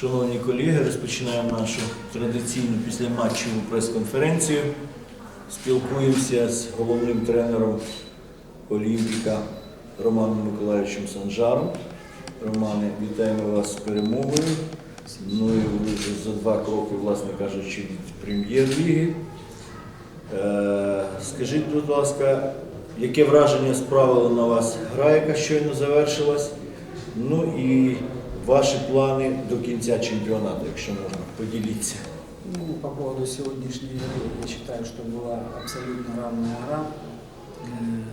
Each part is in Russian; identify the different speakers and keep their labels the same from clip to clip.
Speaker 1: Шановні колеги, розпочинаємо нашу традиційну післяматчеву прес-конференцію. Спілкуємося з головним тренером Олімпіка Романом Миколаївичем Санжаром. Романе, вітаємо вас з перемогою. Ну ви вже за два кроки, власне кажучи, від прем'єр-ліги. Е, Скажіть, будь ласка, яке враження справила на вас гра, яка щойно завершилась? Ну і ваші плани до кінця чемпіонату, якщо можна, поділіться.
Speaker 2: Ну, по поводу сегодняшней игры, я считаю, что была абсолютно равная игра. М,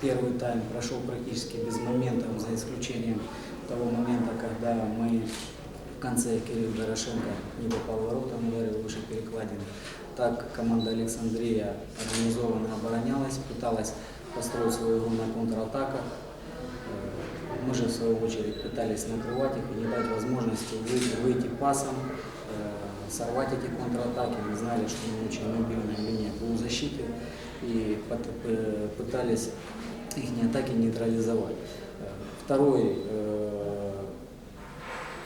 Speaker 2: Первый тайм прошел практически без моментов, за исключением того момента, когда мы в конце Кирилл Дорошенко не попал в ворота, он ударил выше перекладины. Так команда Александрия организованно оборонялась, пыталась построить свою игру на контратаках. мы же, в свою очередь, пытались накрывать их и не дать возможности выйти, выйти пасом, э, сорвать эти контратаки. Мы знали, что мы очень мобильная линия полузащиты и пот- э, пытались их атаки нейтрализовать. Э, Второй, э,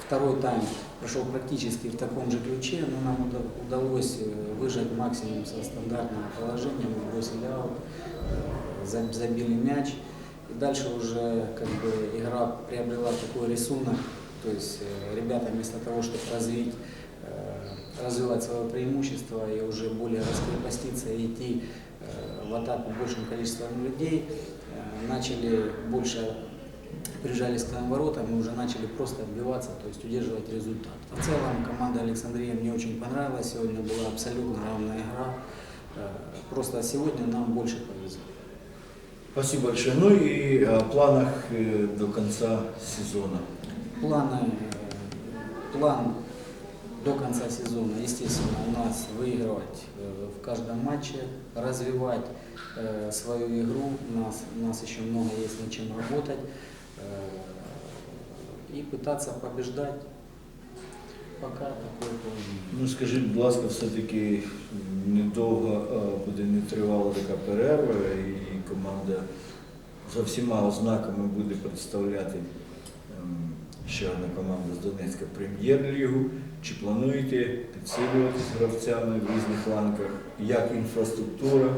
Speaker 2: второй тайм прошел практически в таком же ключе, но нам уда- удалось э, выжать максимум со стандартного положения. Мы бросили аут, э, за- забили мяч. И дальше уже как бы игра приобрела такой рисунок. То есть э, ребята вместо того, чтобы развить, э, развивать свое преимущество и уже более раскрепоститься и идти э, в атаку большим количеством людей, начали больше прижались к нам воротам и уже начали просто отбиваться, то есть удерживать результат. В целом команда Александрия мне очень понравилась, сегодня была абсолютно равная игра. Просто сегодня нам больше повезло.
Speaker 1: Спасибо большое. Ну и о планах э, до конца сезона.
Speaker 2: Планы, э, план до конца сезона, естественно, у нас выигрывать э, в каждом матче, развивать э, свою игру, у нас, у нас еще много есть над чем работать, э, и пытаться побеждать. Пока такой план.
Speaker 1: Ну скажіть, будь ласка, все-таки недовго е, буде не тривала така перерва, і команда за всіма ознаками буде представляти ем, ще одна команда з Донецька прем'єр-лігу. Чи плануєте підсилюватися гравцями в різних ланках? Як інфраструктура?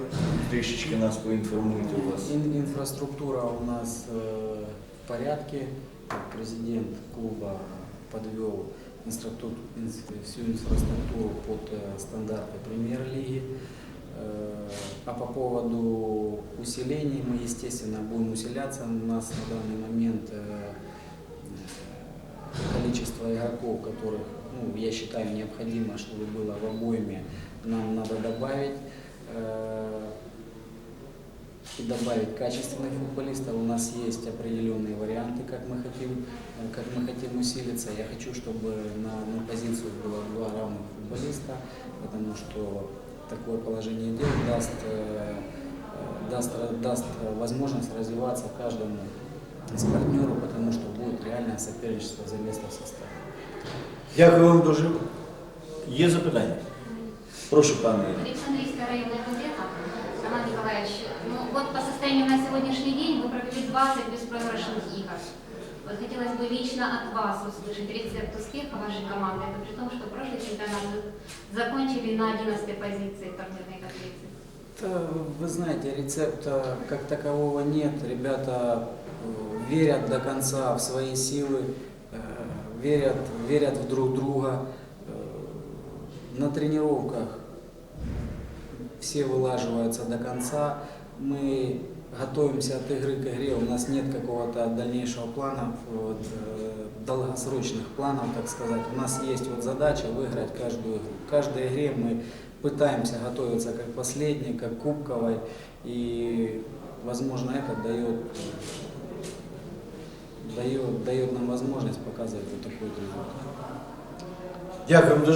Speaker 1: Трішечки нас поінформуйте у вас.
Speaker 2: Инфраструктура у нас э, в порядке. Президент клуба инс- всю инфраструктуру под э, стандарты премьер-лиги. Э, А по поводу усилений мы, естественно, будем усиляться. У нас на данный момент э, количество игроков, которых, ну, я считаю, необходимо, чтобы было в обойме, нам надо добавить. И добавить качественных футболистов. У нас есть определенные варианты, как мы хотим, э, как мы хотим усилиться. Я хочу, чтобы на, на позицию было два равных футболиста, потому что такое положение дел даст, э, э, даст, даст возможность развиваться каждому из партнеру, потому что будет реальное соперничество за место в составе.
Speaker 1: Дякую вам дуже. Є запитання? Прошу, пане Ігор.
Speaker 3: Александрийская районная газета. Роман Николаевич, ну вот по состоянию на сегодняшний день вы провели 20 беспроигрышных игр. Вот хотелось бы лично от вас услышать рецепт успеха вашей команды. Это при том, что прошлый чемпионат вы закончили на 11 позиции турнирной таблице.
Speaker 2: Да, Вы знаете, рецепта как такового нет. Ребята э, верят до конца в свои силы, э, верят, верят в друг друга. Э, На тренировках все вылаживаются до конца. Мы готовимся от игры к игре. У нас нет какого-то дальнейшего плана, вот, э, долгосрочных планов, так сказать. У нас есть вот задача выиграть каждую игру. В каждой игре мы пытаемся готовиться как последней, как кубковой. И, возможно, это дает, дает, дает нам возможность показывать вот такой результат.
Speaker 1: Дякую.